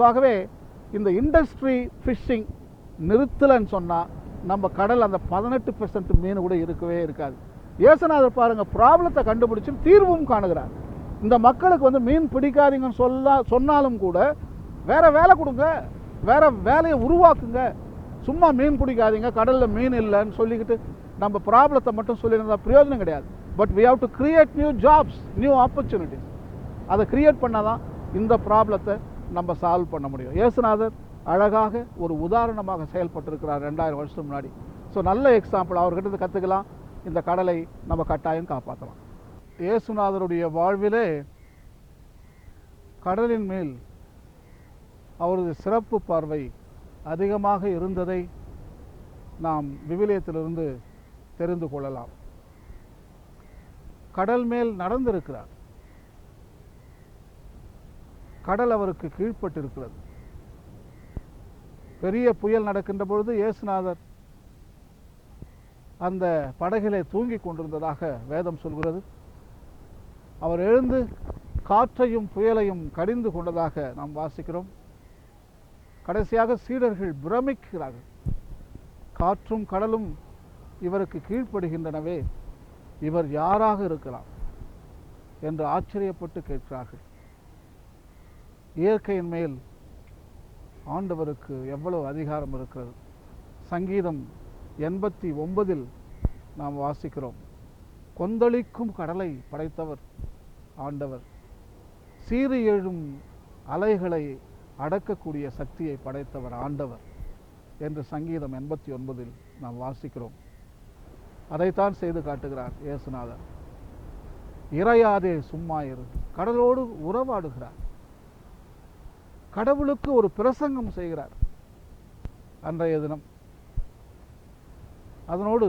So ஆகவே இந்த industry fishing நிறுத்தலைன்னு சொன்னால் நம்ம கடல் அந்த பதினெட்டு பெர்சன்ட் மீன் கூட இருக்கவே இருக்காது. ஏசுநாதர் பாருங்கள் ப்ராப்ளத்தை கண்டுபிடிச்சும் தீர்வும் காணுகிறார். இந்த மக்களுக்கு வந்து மீன் பிடிக்காதீங்கன்னு சொல்ல சொன்னாலும் கூட வேற வேலை கொடுங்க வேறு வேலையை உருவாக்குங்க. சும்மா மீன் பிடிக்காதீங்க கடலில் மீன் இல்லைன்னு சொல்லிக்கிட்டு நம்ம ப்ராப்ளத்தை மட்டும் சொல்லியிருந்தா பிரயோஜனம் கிடையாது. But we have to create new jobs new opportunities அதை கிரியேட் பண்ணால் தான் இந்த ப்ராப்ளத்தை நம்ம சால்வ் பண்ண முடியும். இயேசுநாதர் அழகாக ஒரு உதாரணமாக செயல்பட்டிருக்கிறார் ரெண்டாயிரம் வருஷம் முன்னாடி. ஸோ நல்ல எக்ஸாம்பிள் அவர்கிட்ட இருந்து கற்றுக்கலாம் இந்த கடலை நம்ம கட்டாயம் காப்பாற்றலாம் இயேசுநாதருடைய வாழ்விலே கடலின் மேல் அவரது சிறப்பு பார்வை அதிகமாக இருந்ததை நாம் விவிலியத்திலிருந்து தெரிந்து கொள்ளலாம். கடல் மேல் நடந்திருக்கிறார். கடல் அவருக்கு கீழ்ப்பட்டிருக்கிறது. பெரிய புயல் நடக்கின்ற பொழுது இயேசுநாதர் அந்த படகிலே தூங்கிக் கொண்டிருந்ததாக வேதம் சொல்கிறது. அவர் எழுந்து காற்றையும் புயலையும் கடிந்து கொண்டதாக நாம் வாசிக்கிறோம். கடைசியாக சீடர்கள் பிரமிக்கிறார்கள். காற்றும் கடலும் இவருக்கு கீழ்ப்படுகின்றனவே இவர் யாராக இருக்கலாம் என்று ஆச்சரியப்பட்டு கேட்கிறார்கள். இயற்கையின் மேல் ஆண்டவருக்கு எவ்வளவு அதிகாரம் இருக்கிறது? சங்கீதம் எண்பத்தி ஒன்பதில் நாம் வாசிக்கிறோம். கொந்தளிக்கும் கடலை படைத்தவர் ஆண்டவர். சீறி எழும் அலைகளை அடக்கக்கூடிய சக்தியை படைத்தவர் ஆண்டவர் என்று சங்கீதம் எண்பத்தி ஒன்பதில் நாம் வாசிக்கிறோம். அதைத்தான் செய்து காட்டுகிறார் இயேசுநாதர். இறையாதே சும்மா இரு கடலோடு உறவாடுகிறார். கடவுளுக்கு ஒரு பிரசங்கம் செய்கிறார் அன்றைய தினம். அதனோடு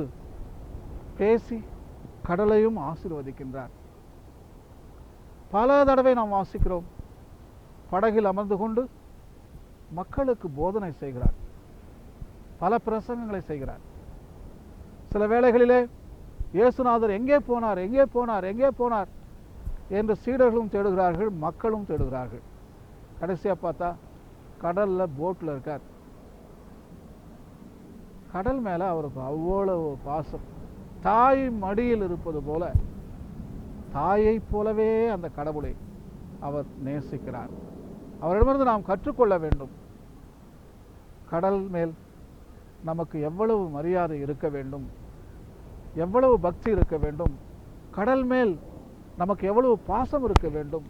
பேசி கடலையும் ஆசீர்வதிக்கின்றார். பல தடவை நாம் வாசிக்கிறோம். படகில் அமர்ந்து கொண்டு மக்களுக்கு போதனை செய்கிறார். பல பிரசங்கங்களை செய்கிறார். சில வேளைகளிலே இயேசுநாதர் எங்கே போனார் எங்கே போனார் எங்கே போனார் என்று சீடர்களும் தேடுகிறார்கள் மக்களும் தேடுகிறார்கள். கடைசியாக பார்த்தா கடலில் போட்டில் இருக்கார். கடல் மேலே அவருக்கு அவ்வளவு பாசம். தாய் மடியில் இருப்பது போல தாயைப் போலவே அந்த கடவுளை அவர் நேசிக்கிறார். அவரிடமிருந்து நாம் கற்றுக்கொள்ள வேண்டும். கடல் மேல் நமக்கு எவ்வளவு மரியாதை இருக்க வேண்டும் எவ்வளவு பக்தி இருக்க வேண்டும் கடல் மேல் நமக்கு எவ்வளவு பாசம் இருக்க வேண்டும்